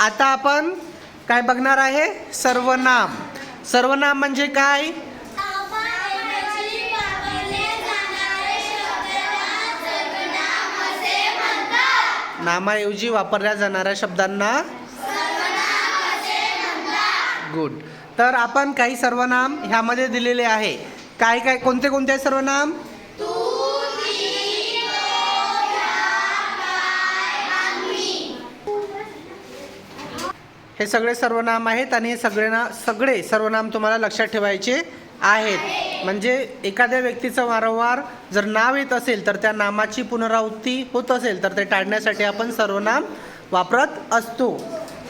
आता आपण काय बघणार आहे? सर्वनाम. सर्वनाम म्हणजे काय? नामाऐवजी वापरल्या जाणाऱ्या शब्दांना गुड. तर आपण काही सर्वनाम ह्यामध्ये दिलेले आहे. काय काय कोणते कोणते सर्वनाम? हे सगळे सर्वनाम आहेत आणि हे सगळे ना सगळे सर्वनाम तुम्हाला लक्षात ठेवायचे आहेत. म्हणजे एखाद्या व्यक्तीचं वारंवार जर नाव येत असेल तर त्या नामाची पुनरावृत्ती होत असेल तर ते टाळण्यासाठी आपण सर्वनाम वापरत असतो.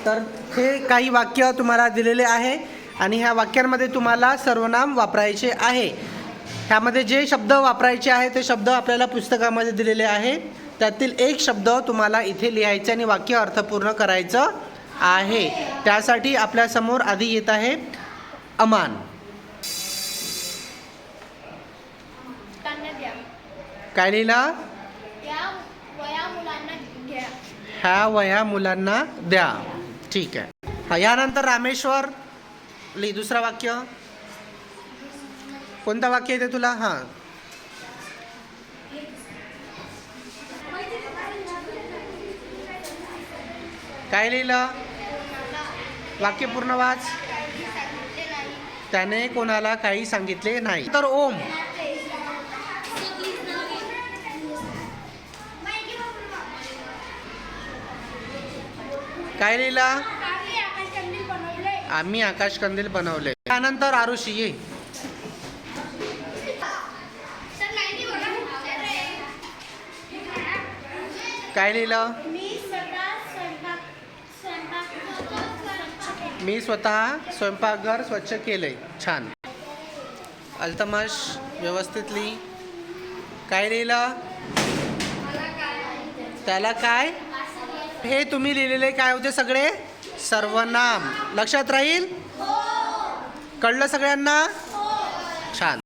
तर हे काही वाक्य तुम्हाला दिलेले आहे आणि ह्या वाक्यांमध्ये तुम्हाला सर्वनाम वापरायचे आहे. ह्यामध्ये जे शब्द वापरायचे आहे ते शब्द आपल्याला पुस्तकामध्ये दिलेले आहे. त्यातील एक शब्द तुम्हाला इथे लिहायचे आणि वाक्य अर्थपूर्ण करायचं आहे. त्यासाठी आपल्यासमोर आधी येत आहे अमान. काय लिहिला? ह्या वया मुलांना द्या. ठीक आहे. हा यानंतर रामेश्वर लिही दुसरा वाक्य? कोणतं वाक्य येते तुला? हां. काय लिहिलं? वाक्य पूर्ण वाच. त्याने कोणाला काही सांगितले नाही. तर ओम. काय लिहिला? आम्ही आकाश कंदील बनवले. त्यानंतर आरुषी ये. काय लिहिलं मी स्वतः स्वयंपाक स्वयंपाक मी स्वतः स्वयंपाकघर स्वच्छ केलंय. छान. अल्तमाश व्यवस्थित लिही काय लिहिलं? त्याला काय? हे तुम्ही लिहिलेले काय होते सगळे? सर्वनाम. लक्षात राहील? कळलं सगळ्यांना? छान.